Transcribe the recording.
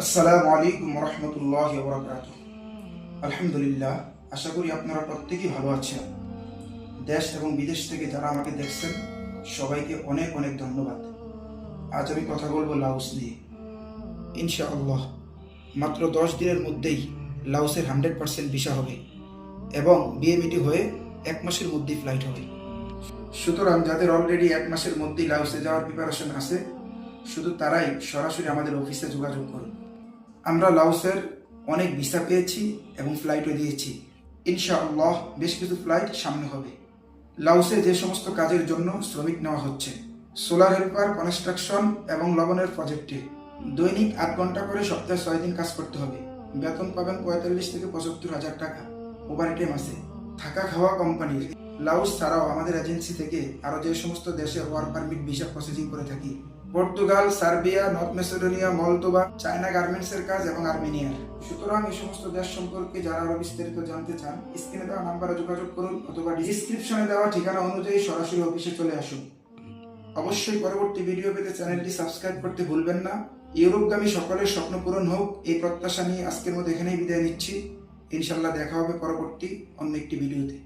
আসসালামু আলাইকুম রহমতুল্লাহ বরকাত আলহামদুলিল্লাহ, আশা করি আপনারা প্রত্যেকেই ভালো আছেন। দেশ এবং বিদেশ থেকে যারা আমাকে দেখছেন, সবাইকে অনেক অনেক ধন্যবাদ। আজ আমি কথা বলব লাউস নিয়ে। ইনশাআল্লাহ, মাত্র দশ দিনের মধ্যেই লাউসের হান্ড্রেড পার্সেন্ট ভিসা হবে এবং বিএমইটি হয়ে এক মাসের মধ্যেই ফ্লাইট হবে। সুতরাং যাদের অলরেডি এক মাসের মধ্যেই লাউসে যাওয়ার প্রিপারেশন আছে, শুধু তারাই সরাসরি আমাদের অফিসে যোগাযোগ করুন। আমরা লাউসের অনেক ভিসা পেয়েছি এবং ফ্লাইটও দিয়েছি। ইনশাআল্লাহ বেশ কিছু ফ্লাইট সামনে হবে। লাউসে যে সমস্ত কাজের জন্য শ্রমিক নেওয়া হচ্ছে। সোলার হেল্পার কনস্ট্রাকশন এবং লবণের প্রজেক্টে দৈনিক আট ঘণ্টা করে সপ্তাহে ছয় দিন কাজ করতে হবে। বেতন পাবেন পঁয়তাল্লিশ থেকে পঁচাত্তর হাজার টাকা ওভারটাইম আছে। থাকা খাওয়া কোম্পানির লাউস ছাড়াও আমাদের এজেন্সি থেকে আরও যে সমস্ত দেশে ওয়ার্ক পারমিট ভিসা প্রসেসিং করে থাকি। Portugal, Serbia, North Macedonia Moldova China garments এর কাজ এবং আর্মেনিয়ার। সুতরাং এই সমস্ত দেশ সম্পর্কে যারা আরও বিস্তারিত জানতে চান, স্ক্রিনে দেওয়া নাম্বারে যোগাযোগ করুন অথবা ডিসক্রিপশনে দেওয়া ঠিকানা অনুযায়ী সরাসরি অফিসে চলে আসুন। অবশ্যই পরবর্তী ভিডিও পেতে চ্যানেলটি সাবস্ক্রাইব করতে ভুলবেন না। ইউরোপগামী সকলের স্বপ্ন পূরণ হোক, এই প্রত্যাশা নিয়ে আজকের মতো এখানেই বিদায় নিচ্ছি। ইনশাল্লাহ দেখা হবে পরবর্তী অন্য একটি ভিডিওতে